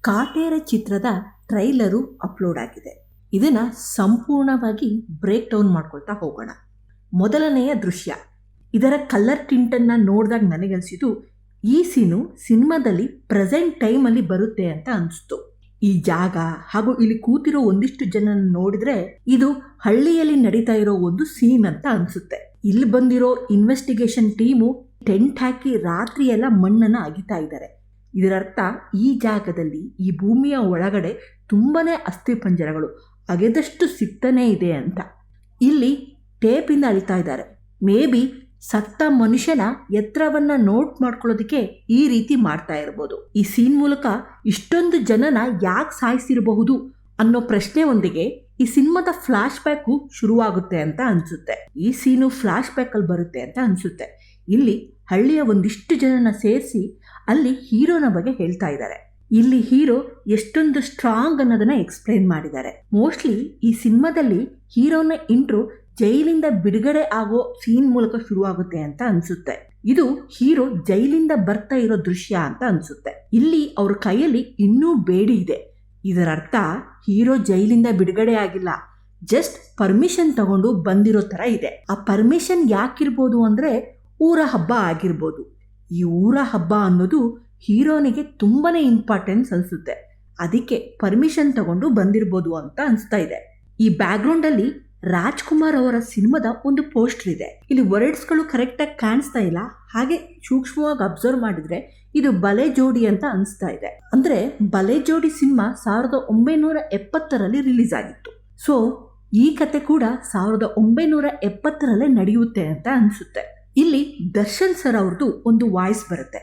ಕಾಟೇರ ಚಿತ್ರದ trailer upload ಆಗಿದೆ. ಇದನ್ನ ಸಂಪೂರ್ಣವಾಗಿ ಬ್ರೇಕ್ ಡೌನ್ ಮಾಡ್ಕೊಳ್ತಾ ಹೋಗೋಣ. ಮೊದಲನೆಯ ದೃಶ್ಯ. ಇದರ ಕಲರ್ ಟಿಂಟನ್ನು ನೋಡಿದಾಗ ನನಗನ್ಸಿದ್ದು ಈ ಸೀನು ಸಿನಿಮಾದಲ್ಲಿ ಪ್ರೆಸೆಂಟ್ ಟೈಮಲ್ಲಿ ಬರುತ್ತೆ ಅಂತ ಅನಿಸ್ತು. ಈ ಜಾಗ ಹಾಗೂ ಇಲ್ಲಿ ಕೂತಿರೋ ಒಂದಿಷ್ಟು ಜನ ನೋಡಿದ್ರೆ ಇದು ಹಳ್ಳಿಯಲ್ಲಿ ನಡೀತಾ ಇರೋ ಒಂದು ಸೀನ್ ಅಂತ ಅನಿಸುತ್ತೆ. ಇಲ್ಲಿ ಬಂದಿರೋ ಇನ್ವೆಸ್ಟಿಗೇಷನ್ ಟೀಮು ಟೆಂಟ್ ಹಾಕಿ ರಾತ್ರಿಯೆಲ್ಲ ಮಣ್ಣನ್ನು ಅಗಿತಾ ಇದ್ದಾರೆ ಇದರರ್ಥ ಈ ಜಾಗದಲ್ಲಿ ಈ ಭೂಮಿಯ ಒಳಗಡೆ ತುಂಬಾನೇ ಅಸ್ಥಿಪಂಜರಗಳು ಅಗೆದಷ್ಟು ಸಿಗ್ತಾನೇ ಇದೆ ಅಂತ. ಇಲ್ಲಿ ಟೇಪಿಂದ ಅಳಿತಾ ಇದ್ದಾರೆ. ಮೇ ಬಿ ಸತ್ತ ಮನುಷ್ಯನ ಎತ್ತರವನ್ನು ನೋಟ್ ಮಾಡ್ಕೊಳ್ಳೋದಕ್ಕೆ ಈ ರೀತಿ ಮಾಡ್ತಾ ಇರ್ಬೋದು. ಈ ಸೀನ್ ಮೂಲಕ ಇಷ್ಟೊಂದು ಜನನ ಯಾಕೆ ಸಾಯಿಸಿರಬಹುದು ಅನ್ನೋ ಪ್ರಶ್ನೆ ಒಂದಿಗೆ ಈ ಸಿನಿಮಾದ ಫ್ಲಾಶ್ ಬ್ಯಾಕು ಶುರುವಾಗುತ್ತೆ ಅಂತ ಅನ್ಸುತ್ತೆ. ಈ ಸೀನು ಫ್ಲಾಶ್ ಬ್ಯಾಕ್ ಅಲ್ಲಿ ಬರುತ್ತೆ ಅಂತ ಅನ್ಸುತ್ತೆ. ಇಲ್ಲಿ ಹಳ್ಳಿಯ ಒಂದಿಷ್ಟು ಜನನ ಸೇರಿಸಿ ಅಲ್ಲಿ ಹೀರೋನ ಬಗ್ಗೆ ಹೇಳ್ತಾ ಇದ್ದಾರೆ. ಇಲ್ಲಿ ಹೀರೋ ಎಷ್ಟೊಂದು ಸ್ಟ್ರಾಂಗ್ ಅನ್ನೋದನ್ನ ಎಕ್ಸ್ಪ್ಲೈನ್ ಮಾಡಿದ್ದಾರೆ. ಮೋಸ್ಟ್ಲಿ ಈ ಸಿನಿಮಾದಲ್ಲಿ ಹೀರೋನ ಇಂಟ್ರೋ ಜೈಲಿಂದ ಬಿಡುಗಡೆ ಆಗೋ ಸೀನ್ ಮೂಲಕ ಶುರುವಾಗುತ್ತೆ ಅಂತ ಅನ್ಸುತ್ತೆ. ಇದು ಹೀರೋ ಜೈಲಿಂದ ಬರ್ತಾ ಇರೋ ದೃಶ್ಯ ಅಂತ ಅನ್ಸುತ್ತೆ. ಇಲ್ಲಿ ಅವ್ರ ಕೈಯಲ್ಲಿ ಇನ್ನೂ ಬೇಡಿ ಇದೆ. ಇದರ ಅರ್ಥ ಹೀರೋ ಜೈಲಿಂದ ಬಿಡುಗಡೆ ಆಗಿಲ್ಲ. ಜಸ್ಟ್ ಪರ್ಮಿಷನ್ ತಗೊಂಡು ಬಂದಿರೋ ತರ ಇದೆ. ಆ ಪರ್ಮಿಷನ್ ಯಾಕಿರ್ಬೋದು ಅಂದ್ರೆ ಊರ ಹಬ್ಬ ಆಗಿರ್ಬೋದು. ಈ ಊರ ಹಬ್ಬ ಅನ್ನೋದು ಹೀರೋನಿಗೆ ತುಂಬಾ ಇಂಪಾರ್ಟೆನ್ಸ್ ಅನಿಸುತ್ತೆ. ಅದಕ್ಕೆ ಪರ್ಮಿಷನ್ ತಗೊಂಡು ಬಂದಿರ್ಬೋದು ಅಂತ ಅನಿಸ್ತಾ ಇದೆ. ಈ ಬ್ಯಾಕ್ಗ್ರೌಂಡ್ ಅಲ್ಲಿ ರಾಜ್ಕುಮಾರ್ ಅವರ ಸಿನಿಮಾದ ಒಂದು ಪೋಸ್ಟರ್ ಇದೆ. ಇಲ್ಲಿ ವರ್ಡ್ಸ್ಗಳು ಕರೆಕ್ಟಾಗಿ ಕಾಣಿಸ್ತಾ ಇಲ್ಲ. ಹಾಗೆ ಸೂಕ್ಷ್ಮವಾಗಿ ಅಬ್ಸರ್ವ್ ಮಾಡಿದ್ರೆ ಇದು ಬಲೆ ಜೋಡಿ ಅಂತ ಅನಿಸ್ತಾ ಇದೆ. ಅಂದ್ರೆ ಬಲೆ ಜೋಡಿ ಸಿನಿಮಾ ಸಾವಿರದ ಒಂಬೈನೂರ ಎಪ್ಪತ್ತರಲ್ಲಿ ರಿಲೀಸ್ ಆಗಿತ್ತು. ಸೊ ಈ ಕತೆ ಕೂಡ ಸಾವಿರದ ಒಂಬೈನೂರ ಎಪ್ಪತ್ತರಲ್ಲೇ ನಡೆಯುತ್ತೆ ಅಂತ ಅನಿಸುತ್ತೆ. ಇಲ್ಲಿ ದರ್ಶನ್ ಸರ್ ಅವ್ರದ್ದು ಒಂದು ವಾಯ್ಸ್ ಬರುತ್ತೆ.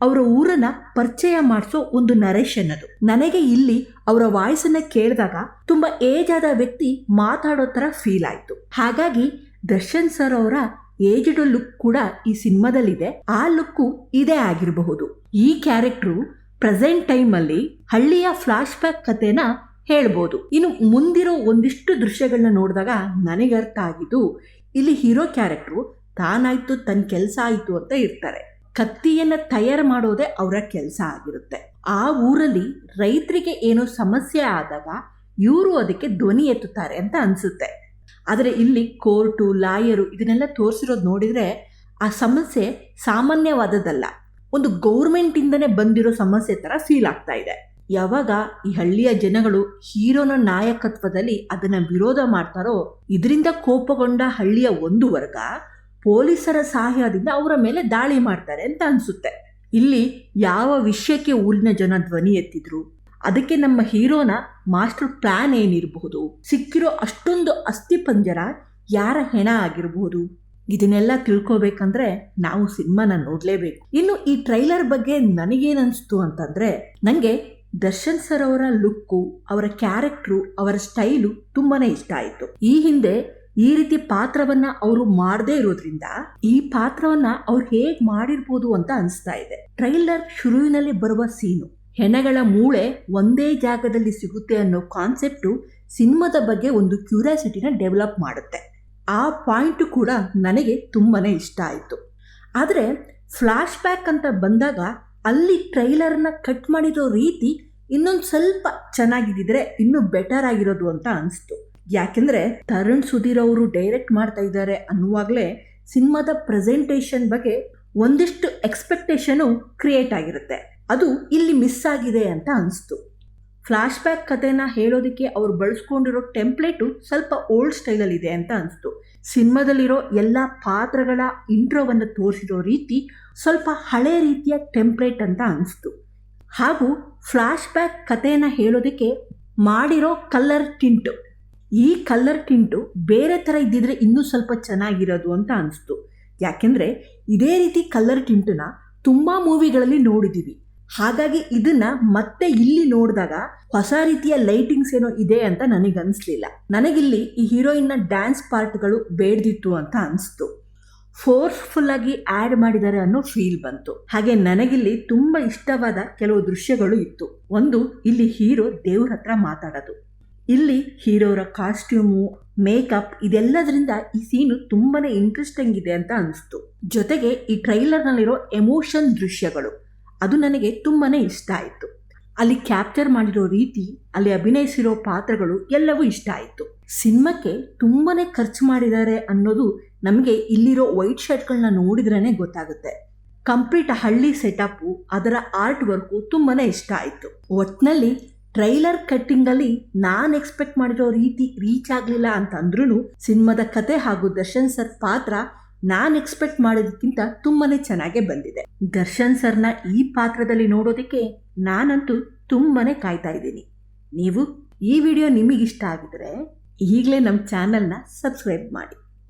ಅವರ ಊರನ್ನ ಪರಿಚಯ ಮಾಡಿಸೋ ಒಂದು ನರೇಶನ್ ಅದು ನನಗೆ ಇಲ್ಲಿ ಅವರ ವಾಯ್ಸ್ ಅನ್ನ ಕೇಳಿದಾಗ ತುಂಬಾ ಏಜ್ ಆದ ವ್ಯಕ್ತಿ ಮಾತಾಡೋ ತರ ಫೀಲ್ ಆಯ್ತು. ಹಾಗಾಗಿ ದರ್ಶನ್ ಸರ್ ಅವರ ಏಜ್ಡ್ ಲುಕ್ ಕೂಡ ಈ ಸಿನಿಮಾದಲ್ಲಿದೆ. ಆ ಲುಕ್ ಇದೇ ಆಗಿರಬಹುದು. ಈ ಕ್ಯಾರೆಕ್ಟ್ರು ಪ್ರೆಸೆಂಟ್ ಟೈಮ್ ಅಲ್ಲಿ ಹಳ್ಳಿಯ ಫ್ಲಾಶ್ ಬ್ಯಾಕ್ ಕಥೆನ ಹೇಳ್ಬೋದು. ಇನ್ನು ಮುಂದಿರೋ ಒಂದಿಷ್ಟು ದೃಶ್ಯಗಳನ್ನ ನೋಡಿದಾಗ ನನಗೆ ಅರ್ಥ ಆಗಿದ್ದು, ಇಲ್ಲಿ ಹೀರೋ ಕ್ಯಾರೆಕ್ಟ್ರು ತಾನಾಯ್ತು ತನ್ನ ಕೆಲಸ ಆಯ್ತು ಅಂತ ಇರ್ತಾರೆ. ಕತ್ತಿಯನ್ನ ತಯಾರು ಮಾಡೋದೇ ಅವರ ಕೆಲಸ ಆಗಿರುತ್ತೆ. ಆ ಊರಲ್ಲಿ ರೈತರಿಗೆ ಏನೋ ಸಮಸ್ಯೆ ಆದಾಗ ಇವರು ಅದಕ್ಕೆ ಧ್ವನಿ ಎತ್ತುತ್ತಾರೆ ಅಂತ ಅನಿಸುತ್ತೆ. ಆದರೆ ಇಲ್ಲಿ ಕೋರ್ಟು, ಲಾಯರು ಇದನ್ನೆಲ್ಲ ತೋರಿಸಿರೋದು ನೋಡಿದರೆ ಆ ಸಮಸ್ಯೆ ಸಾಮಾನ್ಯವಾದದ್ದಲ್ಲ. ಒಂದು ಗೌರ್ಮೆಂಟಿಂದನೇ ಬಂದಿರೋ ಸಮಸ್ಯೆ ಥರ ಫೀಲ್ ಆಗ್ತಾ ಇದೆ. ಯಾವಾಗ ಈ ಹಳ್ಳಿಯ ಜನಗಳು ಹೀರೋನ ನಾಯಕತ್ವದಲ್ಲಿ ಅದನ್ನ ವಿರೋಧ ಮಾಡ್ತಾರೋ, ಇದರಿಂದ ಕೋಪಗೊಂಡ ಹಳ್ಳಿಯ ಒಂದು ವರ್ಗ ಪೊಲೀಸರ ಸಹಾಯದಿಂದ ಅವರ ಮೇಲೆ ದಾಳಿ ಮಾಡ್ತಾರೆ ಅಂತ ಅನಿಸುತ್ತೆ. ಇಲ್ಲಿ ಯಾವ ವಿಷಯಕ್ಕೆ ಊರಿನ ಜನ ಧ್ವನಿ ಎತ್ತಿದ್ರು? ಅದಕ್ಕೆ ನಮ್ಮ ಹೀರೋನ ಮಾಸ್ಟರ್ ಪ್ಲಾನ್ ಏನಿರಬಹುದು? ಸಿಕ್ಕಿರೋ ಅಷ್ಟೊಂದು ಅಸ್ಥಿಪಂಜರ ಯಾರ ಹೆಣ ಆಗಿರಬಹುದು? ಇದನ್ನೆಲ್ಲ ತಿಳ್ಕೊಬೇಕಂದ್ರೆ ನಾವು ಸಿನಿಮಾನ ನೋಡಲೇಬೇಕು. ಇನ್ನು ಈ ಟ್ರೈಲರ್ ಬಗ್ಗೆ ನನಗೇನು ಅನಿಸ್ತು ಅಂತಂದ್ರೆ ನನಗೆ ದರ್ಶನ್ ಸರ್ ಅವರ ಲುಕ್ಕು, ಅವರ ಕ್ಯಾರೆಕ್ಟ್ರು, ಅವರ ಸ್ಟೈಲು ತುಂಬಾನೇ ಇಷ್ಟ ಆಯಿತು. ಈ ಹಿಂದೆ ಈ ರೀತಿ ಪಾತ್ರವನ್ನ ಅವರು ಮಾಡದೇ ಇರೋದ್ರಿಂದ ಈ ಪಾತ್ರವನ್ನ ಅವ್ರು ಹೇಗ್ ಮಾಡಿರ್ಬೋದು ಅಂತ ಅನಿಸ್ತಾ ಇದೆ. ಟ್ರೈಲರ್ ಶುರುವಿನಲ್ಲಿ ಬರುವ ಸೀನು, ಹೆಣಗಳ ಮೂಳೆ ಒಂದೇ ಜಾಗದಲ್ಲಿ ಸಿಗುತ್ತೆ ಅನ್ನೋ ಕಾನ್ಸೆಪ್ಟು ಸಿನಿಮಾದ ಬಗ್ಗೆ ಒಂದು ಕ್ಯೂರಿಯಾಸಿಟಿನ ಡೆವಲಪ್ ಮಾಡುತ್ತೆ. ಆ ಪಾಯಿಂಟ್ ಕೂಡ ನನಗೆ ತುಂಬಾ ಇಷ್ಟ ಆಯಿತು. ಆದರೆ ಫ್ಲಾಶ್ ಬ್ಯಾಕ್ ಅಂತ ಬಂದಾಗ ಅಲ್ಲಿ ಟ್ರೈಲರ್ನ ಕಟ್ ಮಾಡಿರೋ ರೀತಿ ಇನ್ನೊಂದು ಸ್ವಲ್ಪ ಚೆನ್ನಾಗಿದ್ದಿದ್ರೆ ಇನ್ನೂ ಬೆಟರ್ ಆಗಿರೋದು ಅಂತ ಅನಿಸ್ತು. ಯಾಕೆಂದ್ರೆ ತರುಣ್ ಸುಧೀರ್ ಅವರು ಡೈರೆಕ್ಟ್ ಮಾಡ್ತಾ ಇದ್ದಾರೆ ಅನ್ನುವಾಗಲೇ ಸಿನಿಮಾದ ಪ್ರೆಸೆಂಟೇಷನ್ ಬಗ್ಗೆ ಒಂದಿಷ್ಟು ಎಕ್ಸ್ಪೆಕ್ಟೇಷನು ಕ್ರಿಯೇಟ್ ಆಗಿರುತ್ತೆ. ಅದು ಇಲ್ಲಿ ಮಿಸ್ ಆಗಿದೆ ಅಂತ ಅನಿಸ್ತು. ಫ್ಲಾಶ್ ಬ್ಯಾಕ್ ಕಥೆನ ಹೇಳೋದಕ್ಕೆ ಅವರು ಬಳಸ್ಕೊಂಡಿರೋ ಟೆಂಪ್ಲೇಟು ಸ್ವಲ್ಪ ಓಲ್ಡ್ ಸ್ಟೈಲಲ್ಲಿ ಇದೆ ಅಂತ ಅನಿಸ್ತು. ಸಿನಿಮಾದಲ್ಲಿರೋ ಎಲ್ಲ ಪಾತ್ರಗಳ ಇಂಟ್ರೋವನ್ನು ತೋರಿಸಿರೋ ರೀತಿ ಸ್ವಲ್ಪ ಹಳೆ ರೀತಿಯ ಟೆಂಪ್ಲೇಟ್ ಅಂತ ಅನಿಸ್ತು. ಹಾಗೂ ಫ್ಲಾಶ್ ಬ್ಯಾಕ್ ಕಥೆಯನ್ನು ಹೇಳೋದಕ್ಕೆ ಮಾಡಿರೋ ಕಲರ್ ಟಿಂಟು ಈ ಕಲರ್ ಟಿಂಟು ಬೇರೆ ಥರ ಇದ್ದಿದ್ರೆ ಇನ್ನೂ ಸ್ವಲ್ಪ ಚೆನ್ನಾಗಿರೋದು ಅಂತ ಅನಿಸ್ತು. ಯಾಕೆಂದರೆ ಇದೇ ರೀತಿ ಕಲರ್ ಟಿಂಟನ್ನ ತುಂಬ ಮೂವಿಗಳಲ್ಲಿ ನೋಡಿದ್ದೀವಿ ಹಾಗಾಗಿ ಇದನ್ನು ಮತ್ತೆ ಇಲ್ಲಿ ನೋಡಿದಾಗ ಹೊಸ ರೀತಿಯ ಲೈಟಿಂಗ್ಸ್ ಏನೋ ಇದೆ ಅಂತ ನನಗನ್ನಿಸ್ಲಿಲ್ಲ ನನಗಿಲ್ಲಿ ಈ ಹೀರೋಯಿನ್ನ ಡ್ಯಾನ್ಸ್ ಪಾರ್ಟ್ಗಳು ಬೇಡ್ದಿತ್ತು ಅಂತ ಅನಿಸ್ತು. ಫೋರ್ಸ್ಫುಲ್ ಆಗಿ ಆ್ಯಡ್ ಮಾಡಿದ್ದಾರೆ ಅನ್ನೋ ಫೀಲ್ ಬಂತು. ಹಾಗೆ ನನಗಿಲ್ಲಿ ತುಂಬ ಇಷ್ಟವಾದ ಕೆಲವು ದೃಶ್ಯಗಳು ಇತ್ತು. ಒಂದು ಇಲ್ಲಿ ಹೀರೋ ದೇವ್ರ ಹತ್ರ ಮಾತಾಡೋದು. ಇಲ್ಲಿ ಹೀರೋರ ಕಾಸ್ಟ್ಯೂಮು, ಮೇಕಪ್ ಇದೆಲ್ಲದರಿಂದ ಈ ಸೀನು ತುಂಬಾನೇ ಇಂಟ್ರೆಸ್ಟಿಂಗ್ ಇದೆ ಅಂತ ಅನಿಸ್ತು. ಜೊತೆಗೆ ಈ ಟ್ರೈಲರ್ನಲ್ಲಿರೋ ಎಮೋಷನ್ ದೃಶ್ಯಗಳು, ಅದು ನನಗೆ ತುಂಬಾನೇ ಇಷ್ಟ ಆಯಿತು. ಅಲ್ಲಿ ಕ್ಯಾಪ್ಚರ್ ಮಾಡಿರೋ ರೀತಿ, ಅಲ್ಲಿ ಅಭಿನಯಿಸಿರೋ ಪಾತ್ರಗಳು ಎಲ್ಲವೂ ಇಷ್ಟ ಆಯಿತು. ಸಿನಿಮಾಕ್ಕೆ ತುಂಬಾನೇ ಖರ್ಚು ಮಾಡಿದ್ದಾರೆ ಅನ್ನೋದು ನಮಗೆ ಇಲ್ಲಿರೋ ವೈಟ್ ಶರ್ಟ್ಗಳನ್ನ ನೋಡಿದ್ರೇ ಗೊತ್ತಾಗುತ್ತೆ. ಕಂಪ್ಲೀಟ್ ಹಳ್ಳಿ ಸೆಟಪ್ಪು ಅದರ ಆರ್ಟ್ ವರ್ಕು ತುಂಬಾನೇ ಇಷ್ಟ ಆಯಿತು. ಒಟ್ನಲ್ಲಿ ಟ್ರೈಲರ್ ಕಟ್ಟಿಂಗಲ್ಲಿ ನಾನು ಎಕ್ಸ್ಪೆಕ್ಟ್ ಮಾಡಿರೋ ರೀತಿ ರೀಚ್ ಆಗಲಿಲ್ಲ ಅಂತಂದ್ರೂ ಸಿನಿಮಾದ ಕತೆ ಹಾಗೂ ದರ್ಶನ್ ಸರ್ ಪಾತ್ರ ನಾನು ಎಕ್ಸ್ಪೆಕ್ಟ್ ಮಾಡೋದಕ್ಕಿಂತ ತುಂಬಾನೇ ಚೆನ್ನಾಗೇ ಬಂದಿದೆ. ದರ್ಶನ್ ಸರ್ನ ಈ ಪಾತ್ರದಲ್ಲಿ ನೋಡೋದಕ್ಕೆ ನಾನಂತೂ ತುಂಬಾನೇ ಕಾಯ್ತಾ ಇದ್ದೀನಿ. ನೀವು ಈ ವಿಡಿಯೋ ನಿಮಗಿಷ್ಟ ಆಗಿದ್ರೆ ಈಗಲೇ ನಮ್ಮ ಚಾನಲ್ನ ಸಬ್ಸ್ಕ್ರೈಬ್ ಮಾಡಿ.